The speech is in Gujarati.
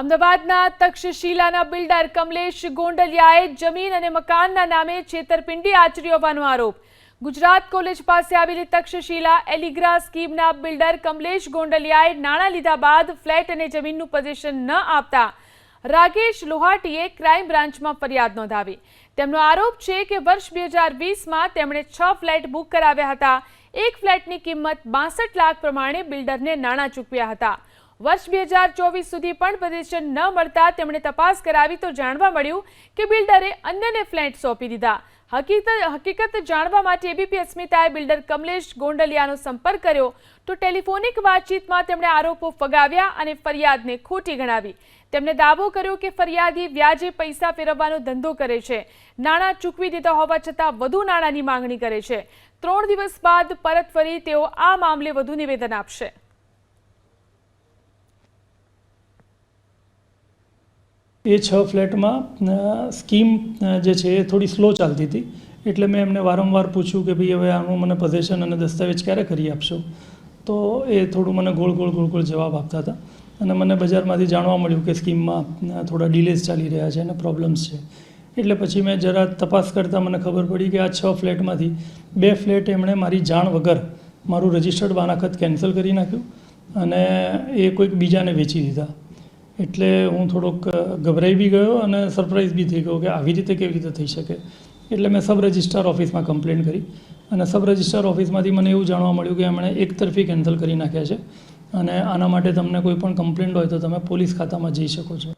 અમદાવાદના તક્ષશિલાના બિલ્ડર કમલેશ ગોંડલિયાએ જમીન અને મકાનના નામે છેતરપિંડી આચરી હોવાનો આરોપ. ગુજરાત કોલેજ પાસે આવેલી તક્ષશિલા એલિગ્રા સ્કીમના બિલ્ડર કમલેશ ગોંડલિયાએ નાણાં લીધા બાદ ફ્લેટ અને જમીનનું પોઝેશન ન આપતા રાકેશ લોહાટીએ ક્રાઇમ બ્રાન્ચમાં ફરિયાદ નોંધાવી. તેમનો આરોપ છે કે વર્ષ બે હજાર વીસમાં તેમણે છ ફ્લેટ બુક કરાવ્યા હતા. એક ફ્લેટની કિંમત બાસઠ લાખ પ્રમાણે બિલ્ડરને નાણાં ચૂકવ્યા હતા. વર્ષ બે હજાર ચોવીસ સુધી પણ પ્રદર્શન ન મળતા તેમણે તપાસ કરાવી તો જાણવા મળ્યું કે બિલ્ડરે અન્યને ફ્લેટ સોંપી દીધા. હકીકત હકીકત જાણવા માટે એબીપી અસ્મિતાએ બિલ્ડર કમલેશ ગોંડલિયાનો સંપર્ક કર્યો તો ટેલિફોનિક વાતચીતમાં તેમણે આરોપો ફગાવ્યા અને ફરિયાદને ખોટી ગણાવી. તેમણે દાવો કર્યો કે ફરિયાદી વ્યાજે પૈસા ફેરવવાનો ધંધો કરે છે. નાણાં ચૂકવી દીધા હોવા છતાં વધુ નાણાંની માંગણી કરે છે. ત્રણ દિવસ બાદ પરત ફરી તેઓ આ મામલે વધુ નિવેદન આપશે. એ છ ફ્લેટમાં સ્કીમ જે છે એ થોડી સ્લો ચાલતી હતી. એટલે મેં એમને વારંવાર પૂછ્યું કે ભાઈ હવે આનું મને પોઝેશન અને દસ્તાવેજ ક્યારે કરી આપશો? તો એ થોડું મને ગોળ ગોળ ગોળ ગોળ જવાબ આપતા હતા. અને મને બજારમાંથી જાણવા મળ્યું કે સ્કીમમાં થોડા ડિલેઝ ચાલી રહ્યા છે અને પ્રોબ્લેમ્સ છે. એટલે પછી મેં જરા તપાસ કરતાં મને ખબર પડી કે આ છ ફ્લેટમાંથી, બે ફ્લેટ એમણે મારી જાણ વગર મારું રજિસ્ટર્ડ બાનાખત કેન્સલ કરી નાખ્યું અને એ કોઈક બીજાને વેચી દીધા. એટલે હું થોડોક ગભરાઈ બી ગયો અને સરપ્રાઈઝ બી થઈ ગયો કે આવી રીતે કેવી રીતે થઈ શકે. એટલે મેં સબ રજિસ્ટ્રાર ઓફિસમાં કમ્પ્લેન કરી અને સબ રજિસ્ટ્રાર ઓફિસમાંથી મને એવું જાણવા મળ્યું કે એમણે એક તરફી કેન્સલ કરી નાખ્યા છે અને આના માટે તમને કોઈ પણ કમ્પ્લેન્ટ હોય તો તમે પોલીસ ખાતામાં જઈ શકો છો.